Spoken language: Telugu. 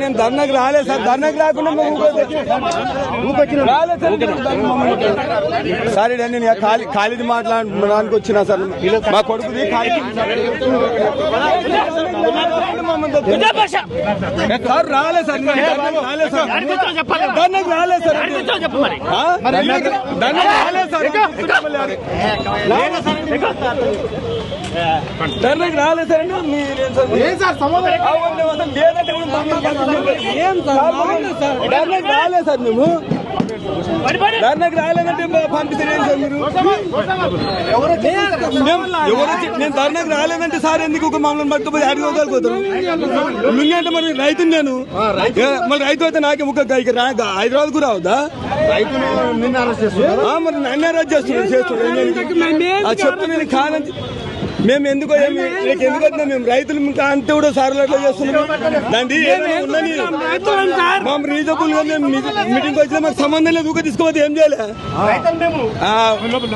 నేను ధర్నాకి రాలేదు సార్. ధర్నాకి రాకుండా సార్ సార్ ఈడ నేను ఖాళీ ఖాళీది మాట్లాడడానికి వచ్చినా సార్. మా కొడుకుది ఖాళీ సార్ రాలేదు సార్. రాలేదు సార్. ధర్నాకి రాలేదు సార్. ఆ? ధర్నాకి రాలేదు సార్. ధర్నాకి రాలేదు సార్ అంటే మీరేం సార్? ఏం సార్ సమాధానం అవును, అసలు లేదంటే కూడా మమ్మల్ని ఏం సార్ ధర్నాకి రాలేదు సార్ మేము. ధర్నాకి రాలేదంటే పంపిస్తారు సార్ మీరు? ఎవరు నేను ధర్నాకి రాలేదంటే సార్ ఎందుకు ఒక మమ్మల్ని పట్టుకుపోయి అడిగోగలిపోతారు లుంగి అంటే మరి రైతు. నేను మరి రైతు అయితే నాకే రా- హైదరాబాద్ కూడా అరెస్ట్ చేస్తున్నారు? ఆ, మరి నన్ను అరెస్ట్ చేస్తున్నాడు చేస్తున్నాడు ఆ చెప్తే నేను కాదని మేము ఎందుకో ఎందుకు వచ్చినా మేము రైతులు ఇంకా అంతే కూడా సార్లు అట్లా చేస్తున్నాం. దాన్ని ఏదైనా ఉన్నది. మా రీజనబుల్గా మేము మీటింగ్ వచ్చినా మాకు సంబంధం లేదు ఊక తీసుకోవద్దు ఏం చేయాలి?